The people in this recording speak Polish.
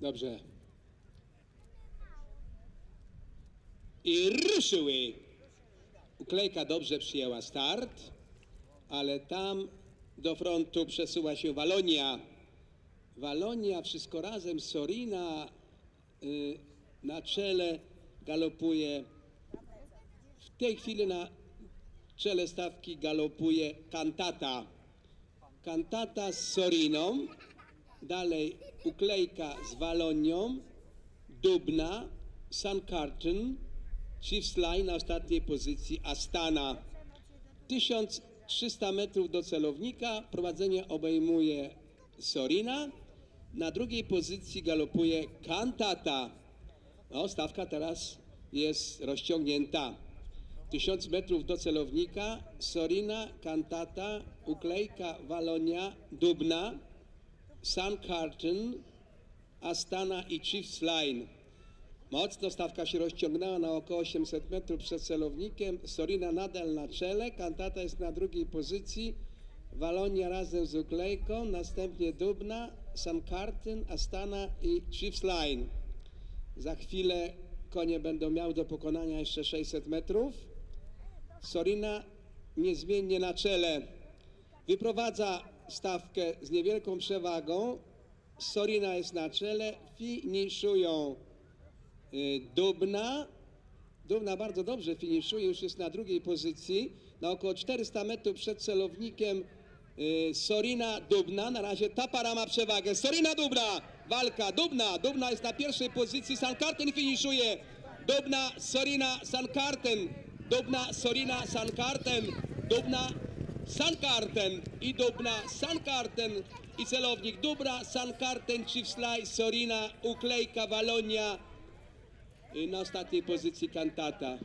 Dobrze. I ruszyły. Uklejka dobrze przyjęła start, ale tam do frontu przesuwa się Walonia. Walonia, wszystko razem, Sorina y, na czele galopuje. W tej chwili na czele stawki galopuje Kantata. Kantata z Soriną, dalej Uklejka z Walonią, Dubna, Sun Carton, Chiefs Line na ostatniej pozycji Astana. 1300 metrów do celownika, prowadzenie obejmuje Sorina, na drugiej pozycji galopuje Kantata. No, stawka teraz jest rozciągnięta. 1000 metrów do celownika, Sorina, Kantata, Uklejka, Walonia, Dubna, Sun Carton, Astana i Chiefs Line. Mocno stawka się rozciągnęła na około 800 metrów przed celownikiem. Sorina nadal na czele, Kantata jest na drugiej pozycji. Walonia razem z Uklejką, następnie Dubna, Sun Carton, Astana i Chiefs Line. Za chwilę konie będą miały do pokonania jeszcze 600 metrów. Sorina niezmiennie na czele. Wyprowadza stawkę z niewielką przewagą. Sorina jest na czele. Finiszują y, Dubna. Dubna bardzo dobrze finiszuje, już jest na drugiej pozycji. Na około 400 metrów przed celownikiem y, Sorina Dubna. Na razie ta para ma przewagę. Sorina Dubna, walka, Dubna. Dubna jest na pierwszej pozycji. Sankarten finiszuje. Dubna, Sorina, Sankarten. Dubna, Sorina, Sankarten. Dubna, Sankarten i Dubna, Sankarten i celownik Dubra, Sankarten, Chiefslaj, Sorina, Uklejka, Walonia. Y, Na ostatniej pozycji kantata.